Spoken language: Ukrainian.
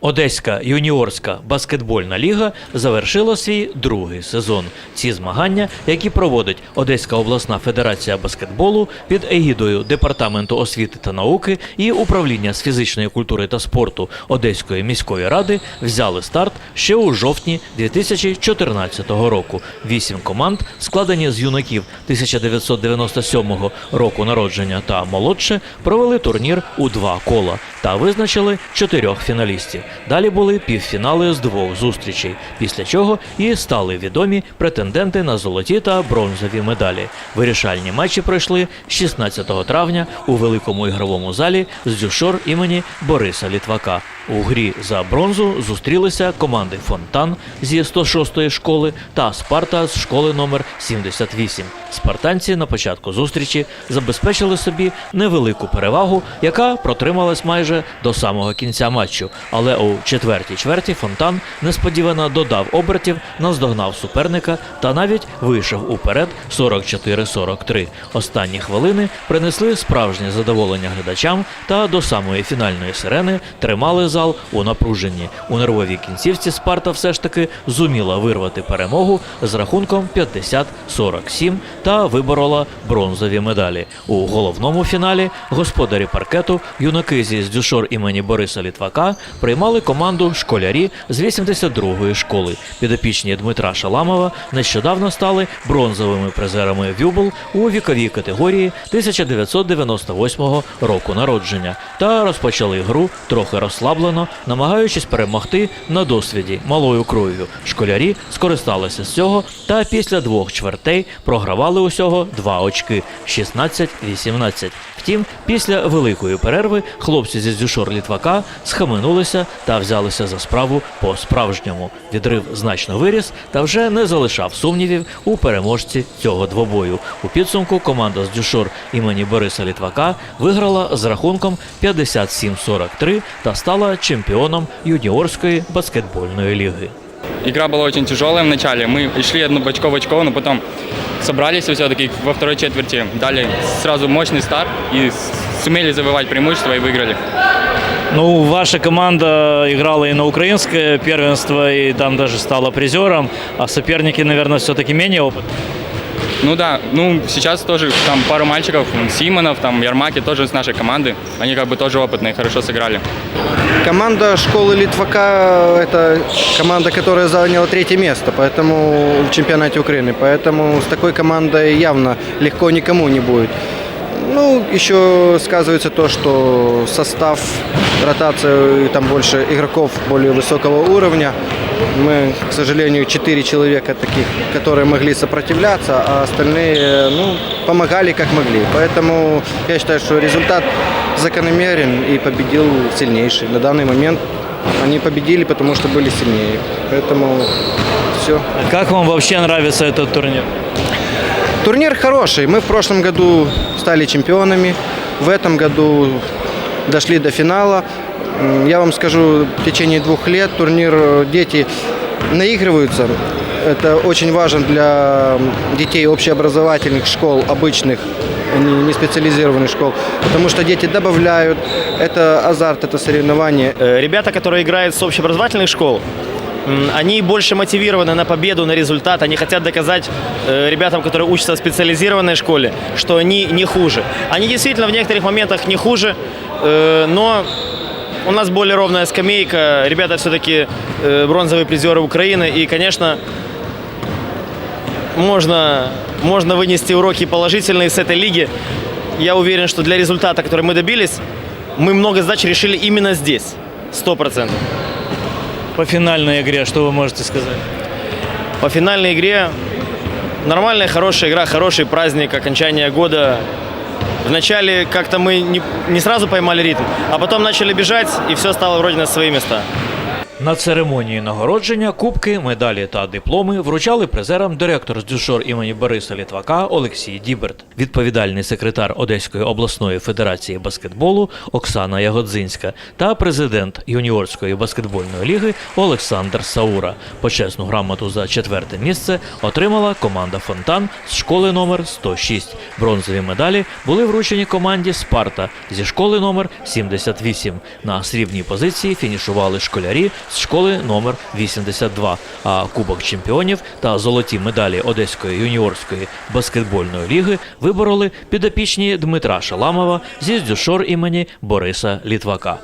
Одеська юніорська баскетбольна ліга завершила свій другий сезон. Ці змагання, які проводить Одеська обласна федерація баскетболу під егідою Департаменту освіти та науки і управління з фізичної культури та спорту Одеської міської ради, взяли старт ще у жовтні 2014 року. Вісім команд, складені з юнаків 1997 року народження та молодше, провели турнір у два кола та визначили чотирьох фіналістів. Далі були півфінали з двох зустрічей, після чого і стали відомі претенденти на золоті та бронзові медалі. Вирішальні матчі пройшли 16 травня у великому ігровому залі з дюшор імені Бориса Літвака. У грі за бронзу зустрілися команди Фонтан зі 106-ї школи та Спарта з школи номер 78. Спартанці на початку зустрічі забезпечили собі невелику перевагу, яка протрималась майже до самого кінця матчу. Але у четвертій чверті Фонтан несподівано додав обертів, наздогнав суперника та навіть вийшов уперед 44-43. Останні хвилини принесли справжнє задоволення глядачам та до самої фінальної сирени тримали зал у напруженні. У нервовій кінцівці Спарта все ж таки зуміла вирвати перемогу з рахунком 50-47 та виборола бронзові медалі. У головному фіналі господарі паркету юнаки зі Здюшор імені Бориса Літвака приймали команду школярі з 82-ї школи. Підопічні Дмитра Шаламова нещодавно стали бронзовими призерами Вюбл у віковій категорії 1998 року народження та розпочали гру трохи розслаблено, намагаючись перемогти на досвіді малою кров'ю. Школярі скористалися з цього та після двох чвертей програвали усього два очки 16-18. Втім, після великої перерви хлопці зі Здюшор Літвака схаменулися та взялися за справу по-справжньому. Відрив значно виріс та вже не залишав сумнівів у переможці цього двобою. У підсумку команда з Дюшор імені Бориса Літвака виграла з рахунком 57-43 та стала чемпіоном юніорської баскетбольної ліги. Игра была очень тяжелая в начале. Мы и шли одну очко в очко, но потом собрались и все-таки во второй четверти дали сразу мощный старт и с- сумели завоевать преимущество и выиграли. Ну, ваша команда играла и на украинское первенство, и там даже стала призером, а соперники, наверное, все-таки менее опытные. Ну да, ну сейчас тоже там пару мальчиков, м, Симонов, там Ярмаки тоже с нашей команды. Они как бы тоже опытные, хорошо сыграли. Команда школы Литвака – это команда, которая заняла третье место поэтому в чемпионате Украины. Поэтому с такой командой явно легко никому не будет. Ну, еще сказывается то, что состав, ротация, и там больше игроков более высокого уровня. Мы, к сожалению, четыре человека таких, которые могли сопротивляться, а остальные, ну, помогали как могли. Поэтому я считаю, что результат закономерен и победил сильнейший. На данный момент они победили, потому что были сильнее. Поэтому все. Как вам вообще нравится этот турнир? Турнир хороший. Мы в прошлом году стали чемпионами. В этом году дошли до финала. Я вам скажу, в течение двух лет турнир э, дети наигрываются. Это очень важно для детей общеобразовательных школ, обычных, не специализированных школ. Потому что дети добавляют. Это азарт, это соревнование. Э, Ребята, которые играют с общеобразовательных школ, они больше мотивированы на победу, на результат. Они хотят доказать э, ребятам, которые учатся в специализированной школе, что они не хуже. Они действительно в некоторых моментах не хуже, э, но у нас более ровная скамейка. Ребята все-таки э, бронзовые призеры Украины. И, конечно, можно, можно вынести уроки положительные с этой лиги. Я уверен, что для результата, который мы добились, мы много задач решили именно здесь. Сто процентов. По финальной игре, что вы можете сказать? По финальной игре нормальная, хорошая игра, хороший праздник, окончание года. Вначале как-то мы не, не сразу поймали ритм, а потом начали бежать, и все стало вроде на свои места. На церемонії нагородження кубки, медалі та дипломи вручали призерам директор з дюшор імені Бориса Літвака Олексій Діберт, відповідальний секретар Одеської обласної федерації баскетболу Оксана Ягодзинська та президент юніорської баскетбольної ліги Олександр Саура. Почесну грамоту за четверте місце отримала команда Фонтан з школи номер 106. Бронзові медалі були вручені команді Спарта зі школи номер 78. На срібній позиції фінішували школярі з школи номер 82. А Кубок чемпіонів та золоті медалі Одеської юніорської баскетбольної ліги вибороли підопічні Дмитра Шаламова зі здюшор імені Бориса Літвака.